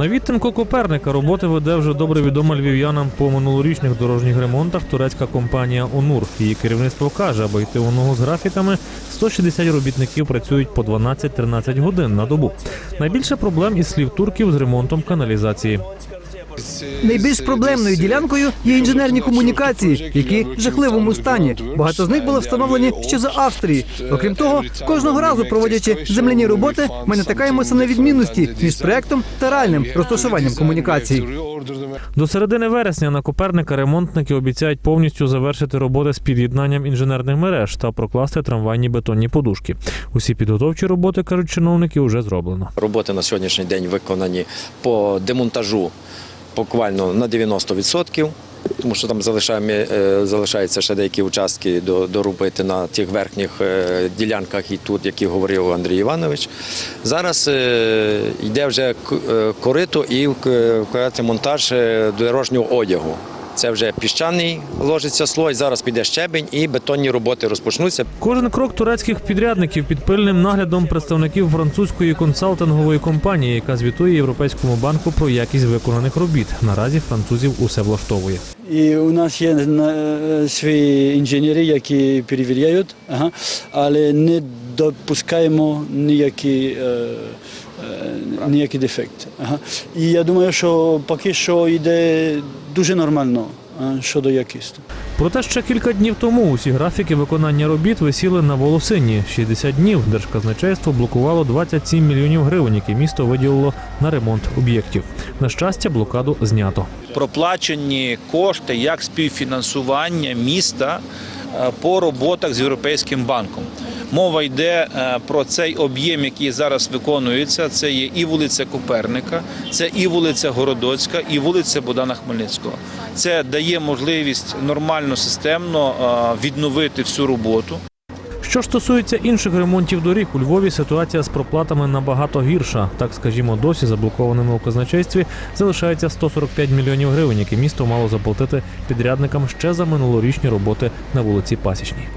На відтинку Коперника роботи веде вже добре відома львів'янам по минулорічних дорожніх ремонтах турецька компанія Онур. Її керівництво каже, аби йти у ногу з графіками, 160 робітників працюють по 12-13 годин на добу. Найбільше проблем із слів турків з ремонтом каналізації. Найбільш проблемною ділянкою є інженерні комунікації, які в жахливому стані. Багато з них були встановлені ще за Австрії. Окрім того, кожного разу проводячи земляні роботи, ми натикаємося на відмінності між проектом та реальним розташуванням комунікацій. До середини вересня на Коперника ремонтники обіцяють повністю завершити роботи з під'єднанням інженерних мереж та прокласти трамвайні бетонні подушки. Усі підготовчі роботи, кажуть чиновники, вже зроблено. Роботи на сьогоднішній день виконані по демонтажу буквально на 90%. Тому що там е, залишаються ще деякі участки доробити на тих верхніх е, ділянках і тут, які говорив Андрій Іванович. Зараз е, йде вже корито і монтаж дорожнього одягу. Це вже піщаний ложиться слой, зараз піде щебень і бетонні роботи розпочнуться. Кожен крок турецьких підрядників під пильним наглядом представників французької консалтингової компанії, яка звітує Європейському банку про якість виконаних робіт. Наразі французів усе влаштовує. І у нас є е, свої інженери, які перевіряють, але не допускаємо ніякі, е, е, ніякі дефекти. Ага. І я думаю, що поки що йде дуже нормально щодо якості. Проте ще кілька днів тому усі графіки виконання робіт висіли на волосині. 60 днів держказначейство блокувало 27 мільйонів гривень, які місто виділило на ремонт об'єктів. На щастя, блокаду знято. проплачені кошти як співфінансування міста е, по роботах з Європейським банком. Мова йде е, про цей об'єм, який зараз виконується. Це є і вулиця Коперника, це і вулиця Городоцька, і вулиця Богдана Хмельницького. Це дає можливість нормально системно е, відновити всю роботу. Що стосується інших ремонтів доріг, у Львові ситуація з проплатами набагато гірша. Так скажімо, досі заблокованими у казначействі залишається 145 мільйонів гривень, які місто мало заплатити підрядникам ще за минулорічні роботи на вулиці Пасічній.